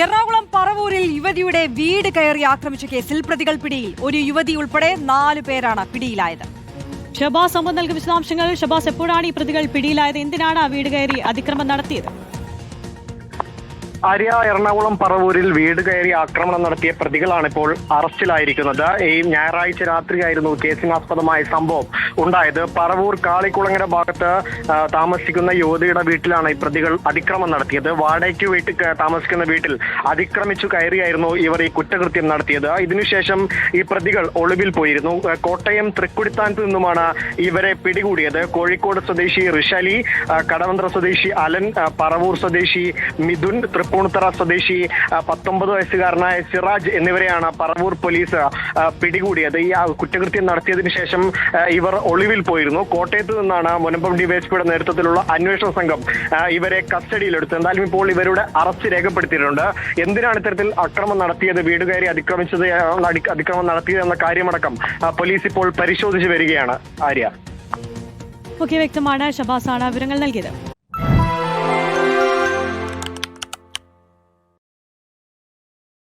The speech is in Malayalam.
എറണാകുളം പറവൂരിൽ യുവതിയുടെ വീട് കയറി ആക്രമിച്ച കേസിൽ പ്രതികൾ പിടിയിൽ. ഒരു യുവതി ഉൾപ്പെടെ നാല് പേരാണ് പിടിയിലായത്. ഷബാസ് അഹമ്മദ് നൽകിയ വിശദാംശങ്ങൾ. ഷബാസ് എപ്പോഴാണ് ഈ പ്രതികൾ പിടിയിലായത്? എന്തിനാണ് ആ വീട് കയറി അതിക്രമം നടത്തിയത്? ആര്യ എറണാകുളം പറവൂരിൽ വീട് കയറി ആക്രമണം നടത്തിയ പ്രതികളാണ് ഇപ്പോൾ അറസ്റ്റിലായിരിക്കുന്നത്. ഈ ഞായറാഴ്ച രാത്രിയായിരുന്നു കേസിനാസ്പദമായ സംഭവം ഉണ്ടായത്. പറവൂർ കാളിക്കുളങ്ങര ഭാഗത്ത് താമസിക്കുന്ന യുവതിയുടെ വീട്ടിലാണ് ഈ പ്രതികൾ അതിക്രമം നടത്തിയത്. വാടകയ്ക്ക് വീട്ടിൽ താമസിക്കുന്ന വീട്ടിൽ അതിക്രമിച്ചു കയറിയായിരുന്നു ഇവർ ഈ കുറ്റകൃത്യം നടത്തിയത്. ഇതിനുശേഷം ഈ പ്രതികൾ ഒളിവിൽ പോയിരുന്നു. കോട്ടയം തൃക്കുടിത്താനത്ത് നിന്നുമാണ് ഇവരെ പിടികൂടിയത്. കോഴിക്കോട് സ്വദേശി ഋഷലി കടവന്ത്ര സ്വദേശി അലൻ പറവൂർ സ്വദേശി മിഥുൻ തൃപ്പൂണിത്തറ സ്വദേശി പത്തൊമ്പത് വയസ്സുകാരനായ സിറാജ് എന്നിവരെയാണ് പറവൂർ പോലീസ് പിടികൂടിയത്. ഈ കുറ്റകൃത്യം നടത്തിയതിനു ശേഷം ഇവർ ഒളിവിൽ പോയിരുന്നു. കോട്ടയത്ത് നിന്നാണ് മുനമ്പം ഡിവൈഎസ്പിയുടെ നേതൃത്വത്തിലുള്ള അന്വേഷണ സംഘം ഇവരെ കസ്റ്റഡിയിലെടുത്തു എന്തായാലും ഇപ്പോൾ ഇവരുടെ അറസ്റ്റ് രേഖപ്പെടുത്തിയിട്ടുണ്ട്. എന്തിനാണ് ഇത്തരത്തിൽ അക്രമം നടത്തിയത് വീട് അതിക്രമിച്ചത് അതിക്രമം നടത്തിയത് എന്ന കാര്യമടക്കം പോലീസ് ഇപ്പോൾ പരിശോധിച്ചു വരികയാണ്. ആര്യ. ഓക്കെ വ്യക്തമാണ്. ഷബാസാണ് വിവരങ്ങൾ നൽകിയത്.